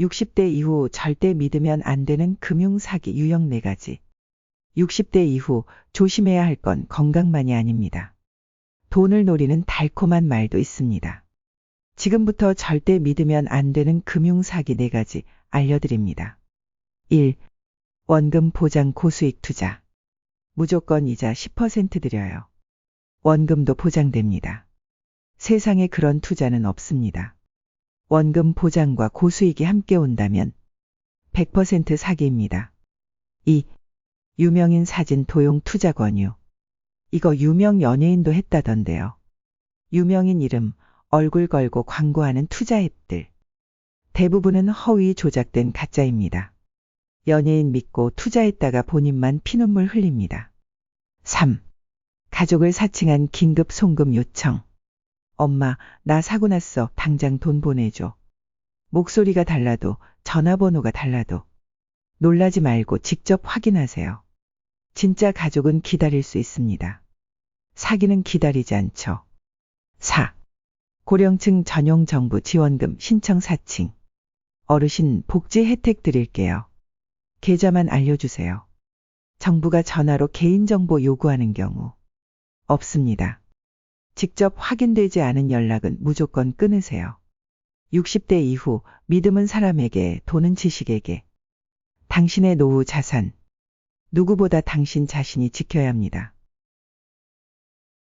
60대 이후 절대 믿으면 안 되는 금융 사기 유형 4가지. 60대 이후 조심해야 할 건 건강만이 아닙니다. 돈을 노리는 달콤한 말도 있습니다. 지금부터 절대 믿으면 안 되는 금융 사기 4가지 알려드립니다. 1. 원금 보장 고수익 투자. 무조건 이자 10% 드려요. 원금도 보장됩니다. 세상에 그런 투자는 없습니다. 원금 보장과 고수익이 함께 온다면 100% 사기입니다. 2. 유명인 사진 도용 투자 권유. 이거 유명 연예인도 했다던데요. 유명인 이름, 얼굴 걸고 광고하는 투자 앱들. 대부분은 허위 조작된 가짜입니다. 연예인 믿고 투자했다가 본인만 피눈물 흘립니다. 3. 가족을 사칭한 긴급 송금 요청. 엄마, 나 사고 났어. 당장 돈 보내줘. 목소리가 달라도 전화번호가 달라도 놀라지 말고 직접 확인하세요. 진짜 가족은 기다릴 수 있습니다. 사기는 기다리지 않죠. 4. 고령층 전용 정부 지원금 신청 사칭. 어르신 복지 혜택 드릴게요. 계좌만 알려주세요. 정부가 전화로 개인정보 요구하는 경우 없습니다. 직접 확인되지 않은 연락은 무조건 끊으세요. 60대 이후 믿음은 사람에게 돈은 지식에게 당신의 노후 자산 누구보다 당신 자신이 지켜야 합니다.